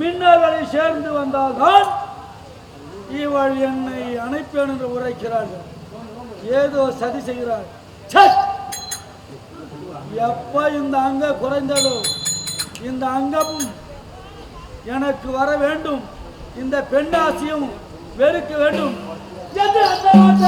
மின்னர்களை சேர்ந்து வந்தால்தான் இவள் என்னை அணைப்பேன் என்று உரைக்கிறார்கள். ஏதோ சதி செய்கிறார் எப்ப இந்த அங்க குறைந்ததோ இந்த அங்கமும் எனக்கு வர வேண்டும். இந்த பெண்ணாசியும் வெறுக்க வேண்டும். என்று அந்த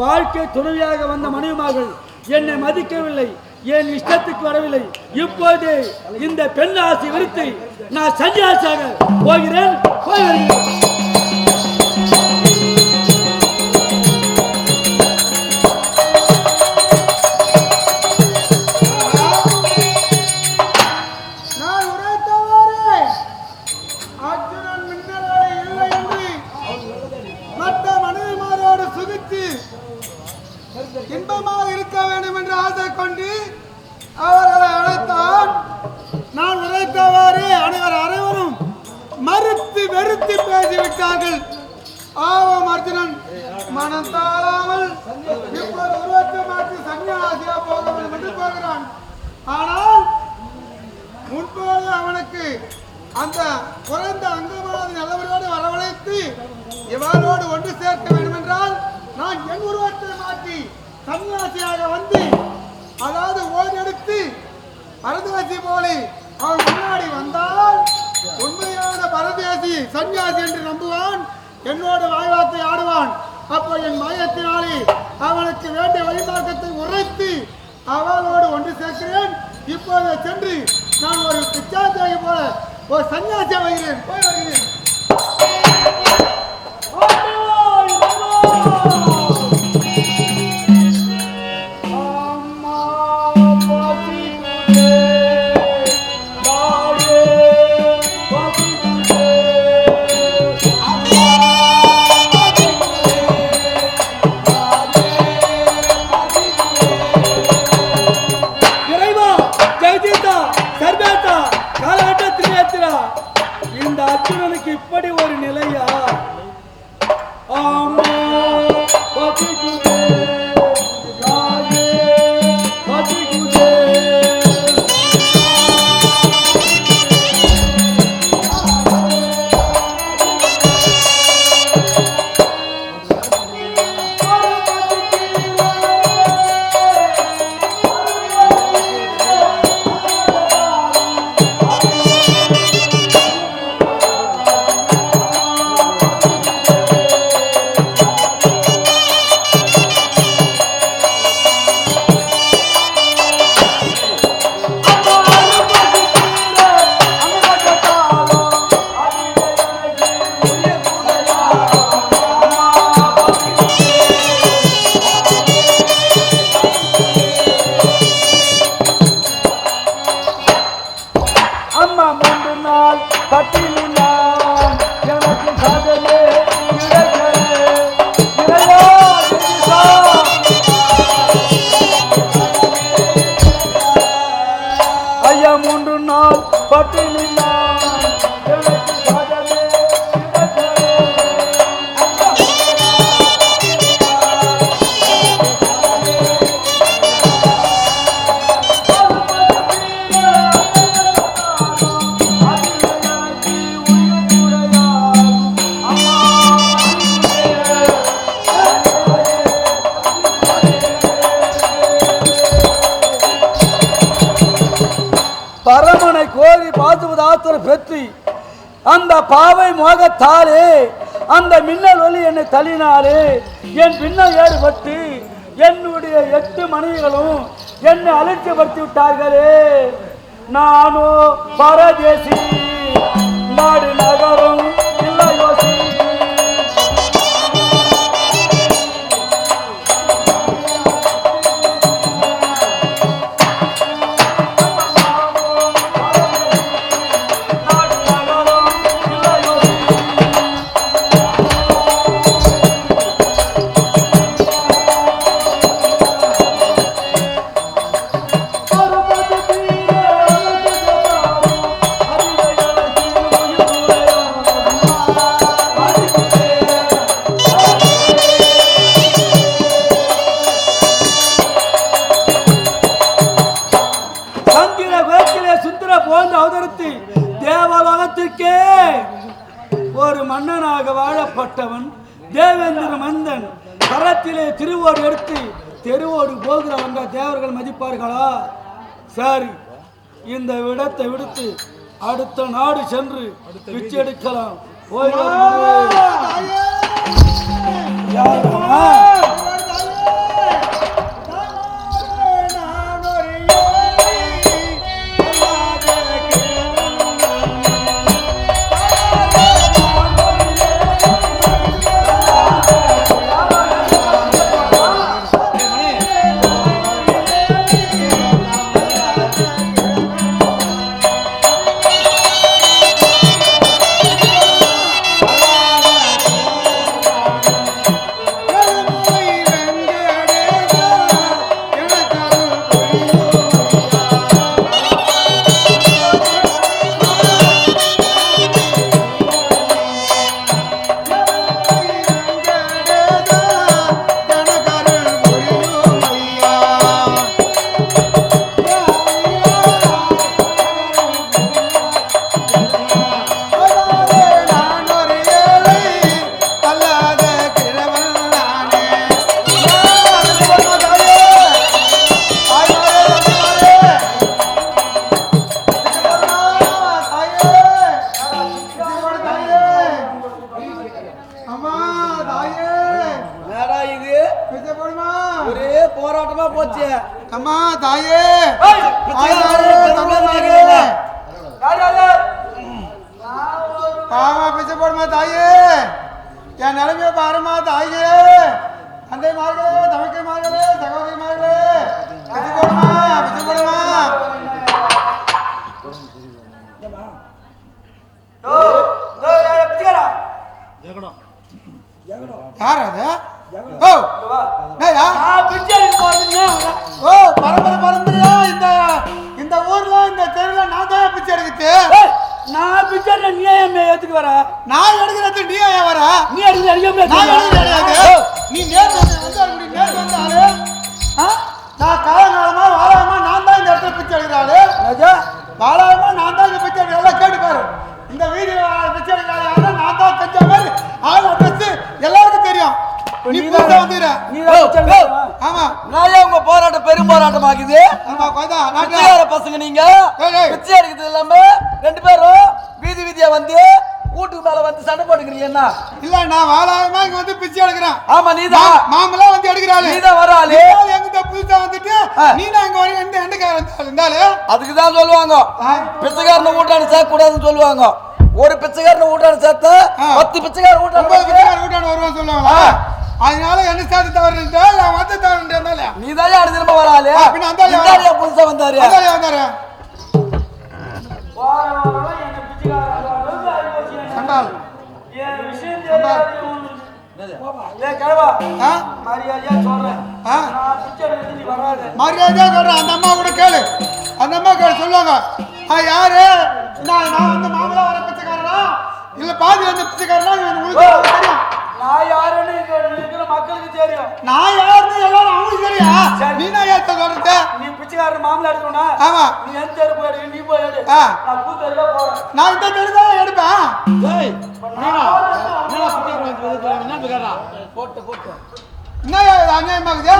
வாழ்க்கை துணைவியாக வந்த மனைவிமார்கள் என்னை மதிக்கவில்லை என் இஷ்டத்துக்கு வரவில்லை. இப்போது இந்த பெண் ஆசை விருத்தி நான் சன்னியாசியாக போகிறேன். போய் வருகிறேன் பேசிவிட்டார்கள் ஆவம் அர்ஜுனன் மனம் தாழாமல் இப்போது உருவத்தை மாற்றி சன்னியாசியா போக வேண்டும் என்று போகிறான் ஆனால் முன்போது அவனுக்கு அந்த குறைந்த அங்கமானது நல்லவரோடு வரவழைத்து இவரோடு ஒன்று சேர்க்க வேண்டும் என்றால் நான் என் உருவத்தை மாற்றி சன்னியாசியாக வந்து அதாவது ஓடெடுத்து பரதேசி போலே அவன் முன்னாடி வந்தால் உண்மையான பரதேசி சன்னியாசி என்று நம்புவான். என்னோட வாய்வாத்தை ஆடுவான். அப்போ என் மயத்தினாலே அவனுக்கு வேண்டிய வழிமார்க்கத்தை உரைத்து அவளோடு ஒன்று சேர்க்கிறேன். இப்போது சென்று நான் ஒரு பிச்சாத்தியாகி போல ஒரு சன்னியாசி வருகிறேன். போய் வருகிறேன். தேவி கோரி பெற்றி அந்த பாவை மோகத்தாலே அந்த மின்னல் ஒளி என்னை தள்ளினாலே என் பின்னல் ஏறுபட்டு என்னுடைய எட்டு மனைவிகளும் என்னை அலட்சியப்படுத்தி விட்டார்களே. நானோ பரதேசி நாடு நகரம். சரி இந்த விடத்தை விடுத்து அடுத்த நாடு சென்று பிச்சை எடுக்கலாம். போய் யார் அது ஓ? ஓ பரம்பரை பரம்பரையா இந்த இந்த ஊர்ல இந்த தெருல நான் தான் பிச்சை எடுக்குது நான் பிச்சை நீ ஏன் ஏத்துக்கு வர நான் எடுக்கிறது நீ ஏன் வர நீ எடுக்க அடிக்க நான் எடுக்கிறது. நீ நேர்ல வந்து வந்து ஆளு ஆ? நான் காலகாலமா வாழாம நான் தான் இந்த இடத்துல பிச்சை எடுக்கிறாரு ராஜா வாழாம நான் தான் இந்த பிச்சை எடுக்கிறேன் எல்லாம் கேட்டுக்காரு இந்த வீதியில பிச்சை எடுக்கிறாரு நான் தான் ஆள் அட்ரஸ் எல்லாருக்கும் தெரியும். நீ புதுசா எடுக்கணுமா? ஆமா. நான் ஏன் உங்க போராட்டம் பெரும் போராட்டம் ஆகுது ஆமா கொய்தா நாட்டுல பிச்சைக்கார பசங்க நீங்க. பிச்சை எடுக்கிறது இல்லாம ரெண்டு பேரும் வீதி வீதியா வந்து வீட்டுக்கு மேல வந்து சண்டை போட்டுக்கிறீங்க என்ன? இல்ல நான் வாழாம இங்க வந்து பிச்சை எடுக்கிறேன். ஆமா நீதான். மாமெல்லாம் வந்து எடுக்கிறாள். நீதான் வர ஆளு. எங்கிட்ட புதுசா வந்துட்டு. நீ தான் இங்க வரைக்கும் எந்த எண்டக்காரன் இருந்தாலு அதுக்கு தான் சொல்லுவாங்க. ஆ. பிச்சைக்காரனை வீட்டான சேர்க்க கூடாதுன்னு சொல்லுவாங்க. ஒரு பிச்சைக்காரனை வீட்டான சேர்த்தா. பத்து பிச்சைக்காரன் வீட்டான பிச்சைக்காரன் வீட்டான வருவான் சொல்லுவாங்களா. அதனால என்ன சாதி தவறு நான் வந்து தவறு இருந்தாலே நீ தான் யாரு திரும்ப வர ஆளு ஆ, பின்ன அந்த ஆளு இந்த ஆளு ஏன் புதுசா வந்தாரு. வந்தாரு. சண்டால் மரியாதையா சொல்றேன். வராத. அந்த அம்மா கூட கேளு. அந்த அம்மா கேளு சொல்லுவாங்க. யாரு? நான் நான் வந்து மாமலா வர பிச்சைக்காரனா இல்ல பாதி வந்து பிச்சைக்காரனா இது உங்களுக்கு தெரியும் நான் யாருன்னு இருக்கிற மக்களுக்கு தெரியும். நான் யாருன்னு எல்லாரும் அவங்களுக்கு தெரியும் நீ நான் ஏத்த சொல்றது நீ பிச்சைக்காரன் மாமலை எடுக்கணும்னா ஆமா. நீ எந்த தெரு போய் நீ போய் எடு. நான் பூ தெருல போறேன். நான் இந்த தெரிதான் எடுப்பேன். போட்டு போட்டு. என்ன அநியாயமாகுது?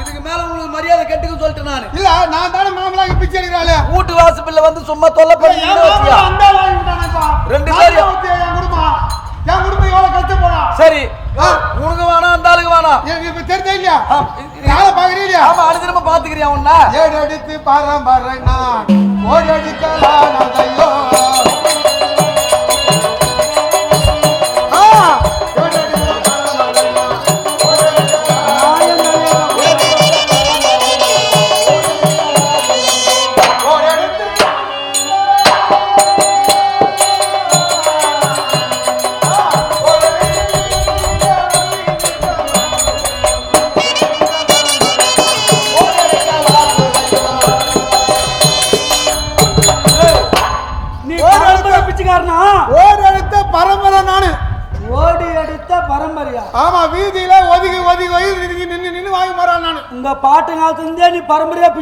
இதுக்கு மேல உங்களுக்கு மரியாதை கெட்டுக்க சொல்லிட்டேன் நானு. இல்ல நான் தானே மாமலா இங்க பிச்சை எடுக்கிறாள்? வீட்டு வாசப்பில்ல வந்து சும்மா தொல்லை பண்ணி. ரெண்டு ஊத்தி என் குடும்பம். என் குடும்பம் எவ்வளவு கஷ்டப்படும் சரி. உனக்கு வேணாம் அந்த ஆளுக்கு வேணாம் இப்ப தெரிஞ்சா இல்லையா? நாளை பாக்குறீங்க? இல்லையா ஆமா அனுதினமா பாத்துக்கிறியா உன்ன? ஏடு அடித்து பரம்பரை நான். ஓடடிக்கலானதையோ ஆ,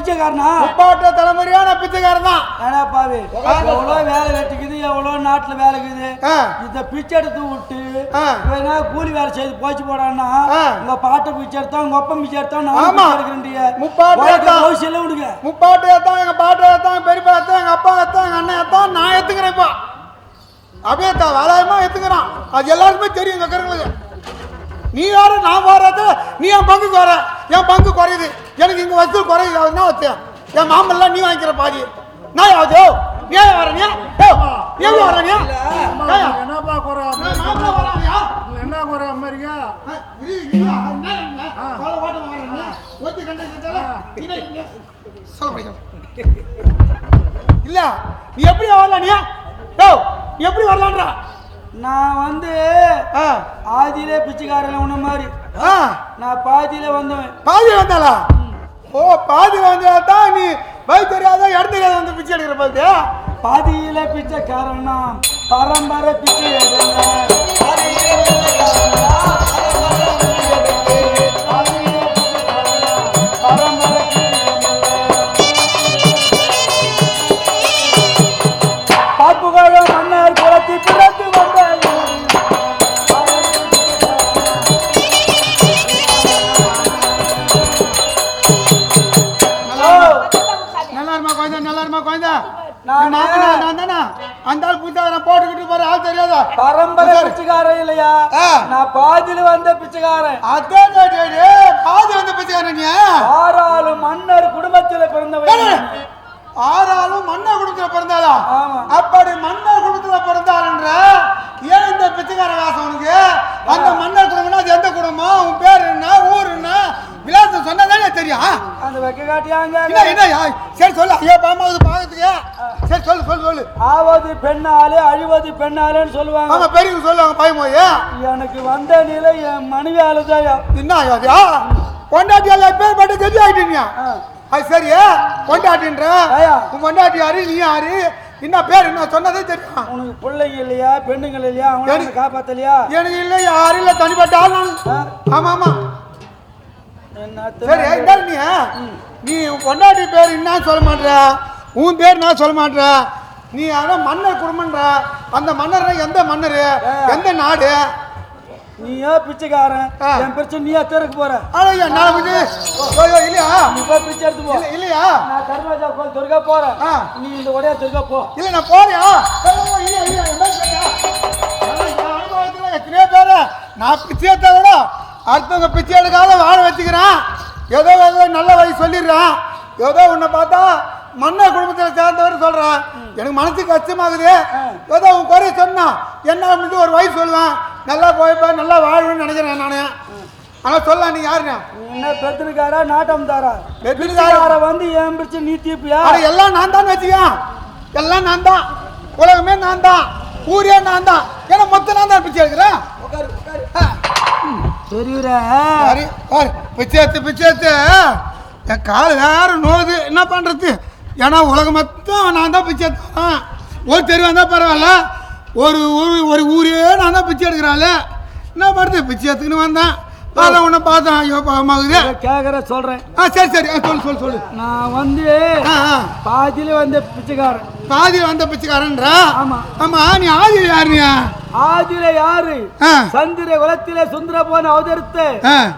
பிச்சைக்காரனா? முப்பாட்ட தலைமுறையா நான் பிச்சைக்காரன் தான் ஏன்னா பாவி எவ்வளோ வேலை வெட்டிக்குது எவ்வளோ நாட்டுல வேலை இருக்குது. இத பிச்சை எடுத்து விட்டு. வேணா கூலி வேலை செய்து போச்சு போடான்னா. உங்க பாட்டை பிச்சை எடுத்தா உங்க ஒப்பம் பிச்சை எடுத்தா நான் எடுத்தா. அவசியம் உனக்கு முப்பாட்டு ஏத்தான் எங்க பாட்டு ஏத்தான் பெரியப்பா ஏத்தான் எங்க அப்பா ஏத்தான் எங்க அண்ணன் ஏத்தான் நான் ஏத்துக்கிறேன் இப்போ. அப்படியே வேலாயமா ஏத்துக்கிறான் அது எல்லாருக்குமே தெரியும் கருங்களுக்கு நீ யாரு நான் வர்றது நீ என் பங்குக்கு வர. என் பங்கு குறையுது. எனக்கு இங்க வசூல் குறையுது. அது என்ன வச்சு என் மாமெல்லாம் நீ வாங்கிக்கிற பாதி. நான் யாவது நீ ஏன் வர நீ? ஏய், நீ எப்படி வர நீ? ஏய், என்னப்பா குறை? என்ன குறை செஞ்சால, இல்லை, நீ எப்படி வரல நீ யோ நீ எப்படி வரலான்றா நான் வந்து ஆ. ஆதியிலே பிச்சைக்காரன் உன்ன மாதிரி. ஆ. நான் பாதியிலே வந்தவன். பாதி வந்தாளா? ஓ பாதி வந்தா தான் நீ வயசு தெரியாத இடம் தெரியாத வந்து பிச்சை எடுக்கிற போது பாதியிலே பிச்சைக்காரனா? பரம்பரை பிச்சை எடுங்க அந்த ஆள் புத்தா நான் போட்டுக்கிட்டு போற ஆள் தெரியாதா? பரம்பரை பிச்சைக்காரன் இல்லையா? ஆ. நான் பாதியில வந்த பிச்சைக்காரன். அதான் பாதி வந்து பிச்சைக்காரன் ஆறாளு மன்னர் குடும்பத்தில் பிறந்தவன். ஆறாலும் மன்ன குடும்பத்துல பிறந்தாளா. அப்படி மன்ன குடும்பத்துல பிறந்தாருன்ற ஏன் இந்த பிச்சைக்கார வாசம் உனக்கு? அந்த மன்னர் குடும்பம்னா அது எந்த குடும்பம்? உன் பேர் என்ன? ஊர் என்ன? விலாசம் சொன்னதானே தெரியும். அந்த வெக்க காட்டியாங்க. என்ன சரி சொல்லு. ஐயோ பாமாவது பாக்கிறதுக்கு. சரி சொல்லு சொல்லு சொல்லு. ஆவது பெண்ணாலே அழிவது பெண்ணாலேன்னு சொல்லுவாங்க. ஆமா பெரியவங்க சொல்லுவாங்க பயமோய் எனக்கு வந்த நிலை என் மனைவி அழுதாயா என்ன ஐயா கொண்டாட்டி எல்லாம் பேர் பட்டு கெதி ஆயிட்டீங்க? அது சரி கொண்டாட்டின்ற. உன் கொண்டாட்டி யாரு? நீ யாரு? என்ன பேர் என்ன சொன்னதே தெரியும்? உனக்கு பிள்ளைங்க இல்லையா பெண்ணுங்கள் இல்லையா அவங்கள காப்பாத்தலையா? எனக்கு இல்லை யாரும் இல்லை தனிப்பட்ட ஆள் நான்? ஆமா ஆமா. சரி நீ நீ உன் பொண்டாட்டி பேர் என்ன சொல்ல மாட்ற உன் பேர் நான் சொல்ல மாட்ற நீ யாரோ மன்னர் குடும்பன்ற அந்த மன்னர் எந்த மன்னர்? எந்த நாடு? நீயா பிச்சைக்காரன். என் பிரச்சனை நீயா தெருக்கு போற? நான் வந்து ஐயோ, இல்லையா? நீ போய் பிச்சை எடுத்து போ. இல்ல- இல்லையா? நான் கர்மராஜா கோயில் துர்கா போறேன். நீ இந்த உடைய துர்கா போ. இல்ல நான் போறியா? எத்தனையோ பேரு நான் பிச்சை எடுத்தா கூட அடுத்தவங்க பிச்சை எடுக்காத வாழ வச்சுக்கிறேன். ஏதோ ஏதோ நல்ல வழி சொல்லிடுறான். ஏதோ உன்னை பார்த்தா மன்னர் குடும்பத்தில் சேர்ந்தவர் சொல்றான் எனக்கு மனசு கஷ்டமாகுது ஏதோ உன் குறை சொன்னா என்ன அப்படின்னு ஒரு வயசு சொல்லுவேன். நல்லா போய்ப்பேன் நல்லா வாழ்வேன்னு நினைக்கிறேன் நான். ஆனால் சொல்ல நீ யாருண்ணா? என்ன பெருத்துனுக்காரா நாட்டம் தாரா பெருத்துனுக்காரா? பிச்சைக்கார வந்து என் பிரச்சனை நீ தீப்பியா? எல்லாம் நான் தான் வச்சுக்கேன் எல்லாம் நான் தான் உலகமே நான் தான் ஊரே நான் தான் ஏன்னா மொத்தம் நான் தான் பிச்சை எடுக்கிறேன் பிச்சை எடுத்து பிச்சை எடுத்து. என் கால் வேற நோகுது என்ன பண்றது? ஏன்னா உலகம் மொத்தம் நான் தான் பிச்சை எடுத்தேன் ஒரு தெருவாக இருந்தால் பரவாயில்ல. ஒரு ஊர் ஒரு ஊரே நான் தான் பிச்சை எடுக்கிறாள் என்ன பண்ணுறது பிச்சை எடுத்துக்கின்னு வந்தேன். அதான் உன்னை பார்த்தேன். ஐயோ பாவமாகுது கேக்குற சொல்றேன். ஆ சரி சரி. சொல்லு சொல்லு சொல்லு. நான் வந்து பாதியில வந்து பிச்சைக்காரன். பாதியில் வந்த பிச்சைக்காரன்றா? ஆமா. ஆமா நீ ஆதியில் யார் நீ ஆதியில யாரு? சந்திர குலத்திலே சுந்தர போன அவதரித்து.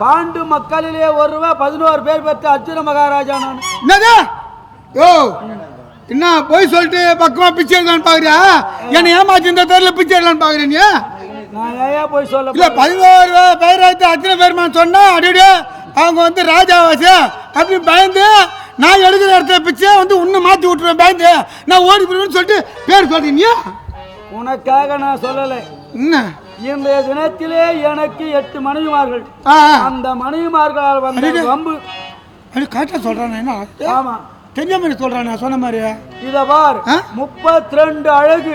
பாண்டு மக்களிலே ஒருவன் பதினோரு பேர் பெற்ற அர்ஜுன மகாராஜா நான் என்னது? யோ என்ன போய் சொல்லிட்டு பக்கமா பிச்சை எடுக்கலான்னு பாக்குறியா? என்னை ஏமாத்தி இந்த தெருல பிச்சை எடுக்கலான்னு பாக்குறீ நீ? நான் ஏன் போய் சொல்ல இல்ல பதினோரு பேர் அத்தனை பேருமான்னு சொன்னா அப்படியே அவங்க வந்து ராஜாவாச்சு அப்படின்னு பயந்து நான் எடுக்கிற இடத்துல பிச்சை வந்து உன்னை மாத்தி விட்டுருவேன் பயந்து. நான் ஓடி போடுவேன்னு சொல்லிட்டு பேர் சொல்றீங்க உனக்காக நான் சொல்லலை. என்ன? இன்றைய தினத்திலே எனக்கு எட்டு மனைவிமார்கள். அந்த மனைவிமார்களால் வந்த. வம்பு. அது கரெக்டாக சொல்கிறான் என்ன ஆமா. தெரிஞ்ச மாதிரி சொல்கிறான் நான் சொன்ன மாதிரி. இத பார்? முப்பத்தி ரெண்டு அழகு.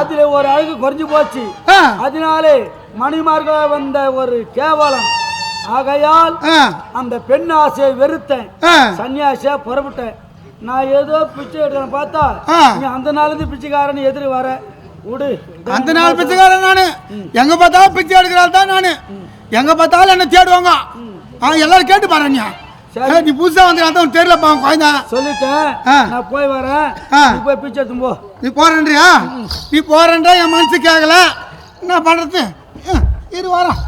அதுல ஒரு அழகு குறைஞ்சு போச்சு. அதனாலே மணிமார்களால் வந்த ஒரு கேவலம். ஆகையால் அந்த பெண் ஆசையை வெறுத்தேன். சன்னியாசியா புறப்பட்டேன். நான் ஏதோ பிச்சை எடுக்கிறேன் பார்த்தா. நீ அந்த நாளிலிருந்து பிச்சைக்காரன் எதிரி வர. விடு. அந்த நாள் பிச்சைக்காரன் நானு. எங்க பார்த்தாலும் பிச்சை எடுக்கிறாள் தான் நானு. எங்க பார்த்தாலும் என்ன தேடுவாங்க. எல்லாரும் கேட்டு பாரு நீ சரி. நீ புதுசா வந்து அதான் தெரியல பாவம் குழந்தை. சொல்லிட்டேன். நான் போய் வரேன். நீ போய் பிச்சை எடுத்து போ நீ போறேன்றியா? நீ போறேன்றா என் மனசு கேட்கல என்ன பண்றது? இரு வாரம்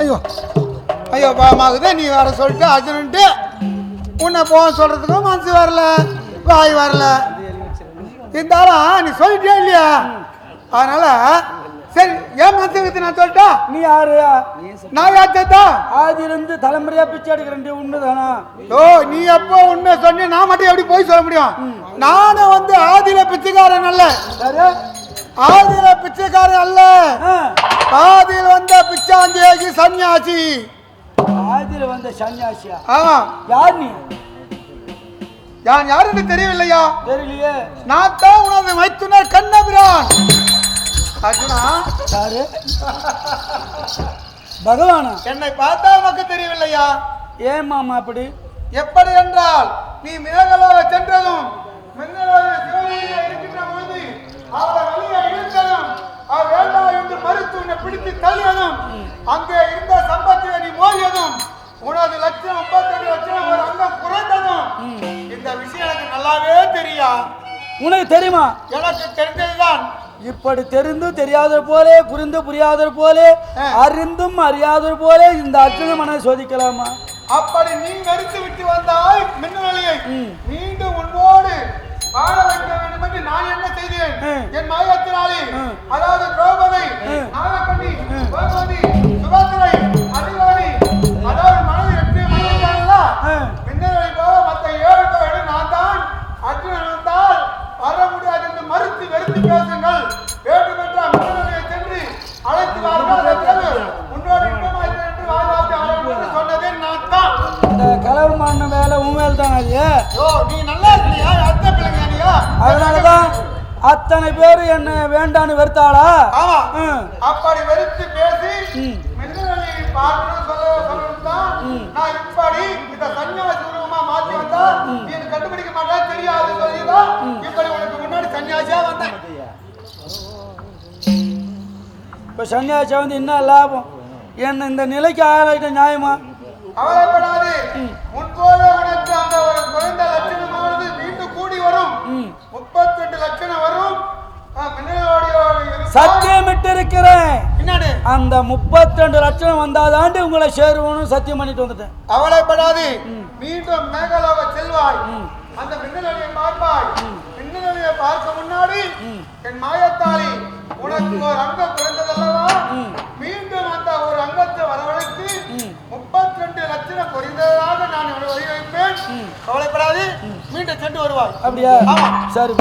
ஐயோ. ஐயோ பாவமாகுது. நீ வர சொல்லிட்டு அர்ஜுனன்ட்டு. உன்னை போக சொல்றதுக்கும் மனசு வரல வாய் வரல. இருந்தாலும் நீ சொல்லிட்டே இல்லையா? அதனால சரி ஏன் மனசு வைத்து நான் சொல்லிட்டா? நீ யாரு? நான் யாத்தா ஆதியிலிருந்து தலைமுறையா பிச்சை எடுக்கிறேன் உண்மைதானா ஓ நீ எப்போ உண்மை சொன்ன நான் மட்டும் எப்படி போய் சொல்ல முடியும்? நானும் வந்து ஆதியில பிச்சைக்காரன் அல்ல. சரி ஆதியில பிச்சைக்காரன் அல்ல. ஆ. ஆதியில் வந்த பிச்சாந்தியாகி சன்னியாசி. ஆதியில வந்த சன்னியாசியா? ஆமா யார் நீ? யான் யாருன்னு தெரியவில்லையா? தெரியலையே. நான் தான் உனது மைத்துனர் கண்ணபிரான். அர்ஜுனா? யாரு? பகவானா? என்னை பார்த்தா உனக்கு தெரியவில்லையா? ஏன் மாமா அப்படி? எப்படி என்றால் நீ மேகலோக சென்றதும் மின்னலோக சிவலிலே இருக்கின்ற பொழுது அவரை வெளியே இழுத்ததும் அவர் வேண்டாம் என்று மறுத்து உன்னை பிடித்து தள்ளியதும் அங்கே இருந்த சம்பத்தியை நீ மோதியதும் உனது லட்சம் முப்பத்தெட்டு லட்சம் ஒரு அங்கம் குறைந்ததும். இந்த விஷயம் எனக்கு நல்லாவே தெரியா உனக்கு தெரியுமா? எனக்கு தெரிஞ்சதுதான் இப்படி தெரிந்தும் தெரியாதவர் போலே புரிந்து புரியாதவர் போலே. அறிந்தும் அறியாதவர் போலே இந்த அர்ஜுன மனை சோதிக்கலாமா அப்படி நீ வெறுத்து விட்டு வந்தாய் மின்னலியை மீண்டும் உன்னோடு வாழ வைக்க வேண்டும் என்று நான் என்ன செய்தேன். என் மாயத்தினாலே. அதாவது திரௌபதி. நாகக்கண்ணி கோபதி சுபத்திரை அதனாலதான் அத்தனை பேர் என்ன வேண்டான்னு வெறுத்தாளா. அப்படி வெறுத்து பேசி இப்படி இந்த சன்னியாசி உருவமா மாத்தி வந்தா நீ எனக்கு கண்டுபிடிக்க மாட்டா? தெரியாது சொல்லிதான் இப்படி உனக்கு முன்னாடி சன்னியாசியா வந்தேன். இப்ப சன்னியாசி வந்து என்ன லாபம்? என்ன இந்த நிலைக்கு ஆளாயிட்ட நியாயமா? கவலைப்படாது. சத்தியமிட்டு இருக்கிறேன் அந்த முப்பத்தி ரெண்டு லட்சம் வந்தாதாண்டி உங்களை சேருவோம்னு சத்தியம் பண்ணிட்டு வந்துட்டேன். கவலைப்படாது. மீண்டும் மேகலோக செல்வாய். அந்த மின்னலியை பார்ப்பாய். மின்னலியை பார்க்க முன்னாடி என் மாயத்தாளி உனக்கு ஒரு அங்கம் குறைந்ததல்லவா? மீண்டும் அந்த ஒரு அங்கத்தை வரவழைத்து முப்பத்தி ரெண்டு லட்சம் குறைந்ததாக நான் உன்னை வழிவைப்பேன் கவலைப்படாது. மீண்டும் சென்று வருவாய். அப்படியா? ஆமா. சரி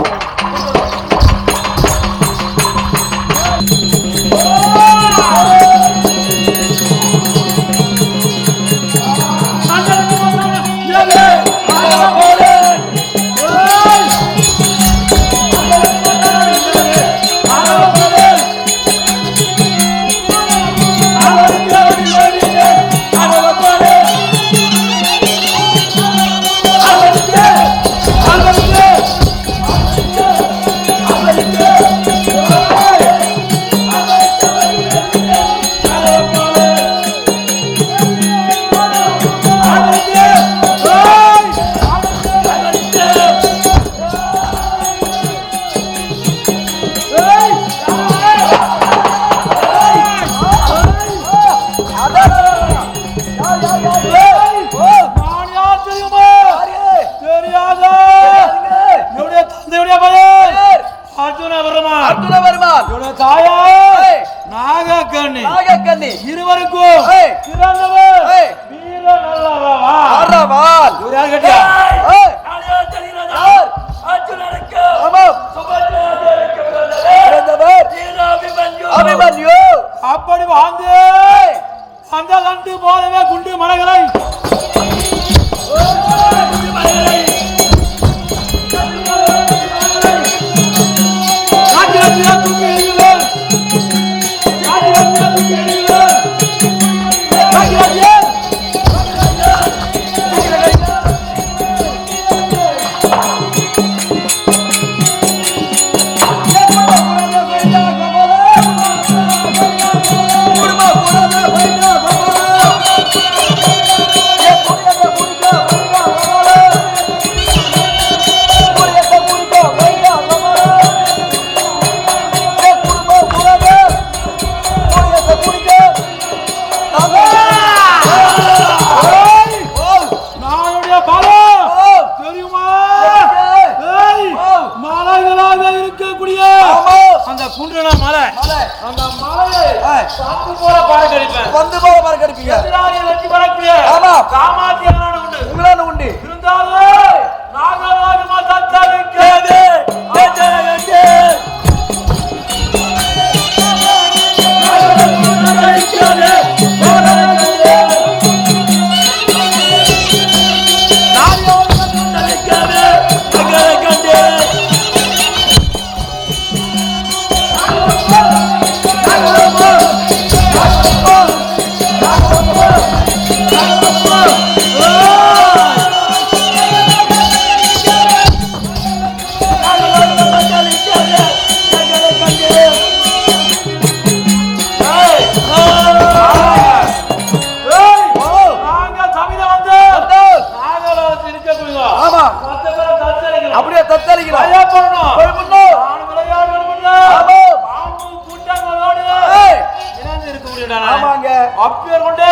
இருக்க முடியும்டானே. ஆமாங்க. அப்பேர் கொண்டு.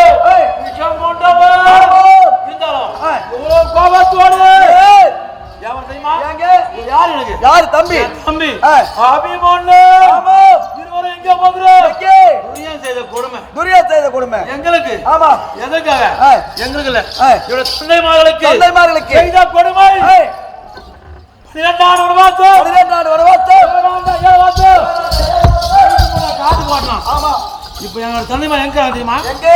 விஷம் கொண்டவன் ஆமா. இருந்தாலும் ஏய். இவ்வளவு கோபத்தோடு. எவன் தெரியுமா? யார் எனக்கு யாரு தம்பி? தம்பி. ஆமா. இருவரும் எங்க செய்த கொடுமை. எங்களுக்கு? ஆமா. எதற்காக. எங்களுக்கு இல்ல. இவருடைய தந்தைமார்களுக்கு தந்தைமார்களுக்கு. செய்த கொடுமை. ஒரு மாசம் பதினெட்டாண்டு வனவாசம் காத்து போட்டோம் ஆமா. இப்ப எங்களோட தந்தைமா எங்க தெரியுமா? எங்கே?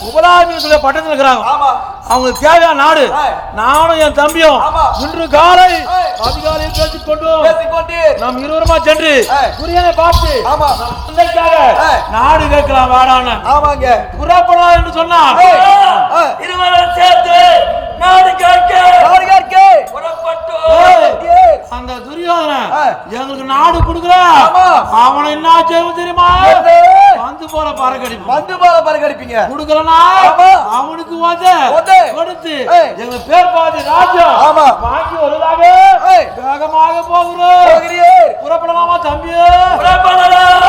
உபலாமிய சொல்ல பட்டத்துல இருக்கிறாங்க. ஆமா. அவங்களுக்கு தேவையான நாடு. நானும் என் தம்பியும் ஆமா. இன்று காலை. அதிகாலையில் பேசிக்கொண்டு நாம் இருவருமா சென்று. குரியனை பார்த்து. நாடு கேட்கலாம் வாடான ஆமாங்க புறப்படா என்று. ஏய். இருவரும் சேர்த்து நாடு கேட்க நாடு கேட்க புறப்பட்டோம் ஏய், அந்த துரியோதன எங்களுக்கு நாடு கொடுக்குற. அவனை என்ன செய்வோம் தெரியுமா? வந்து போல பறக்கடிப்பு வந்து போல பறக்கடிப்பீங்க. கொடுக்கலனா? அவனுக்கு வந்து கொடுத்து எங்க பேர் பாதி ராஜ்யம் ஆமா வாங்கி வருவதாக வேகமாக போகிறோம். புறப்படலாமா தம்பி புறப்படலாம்.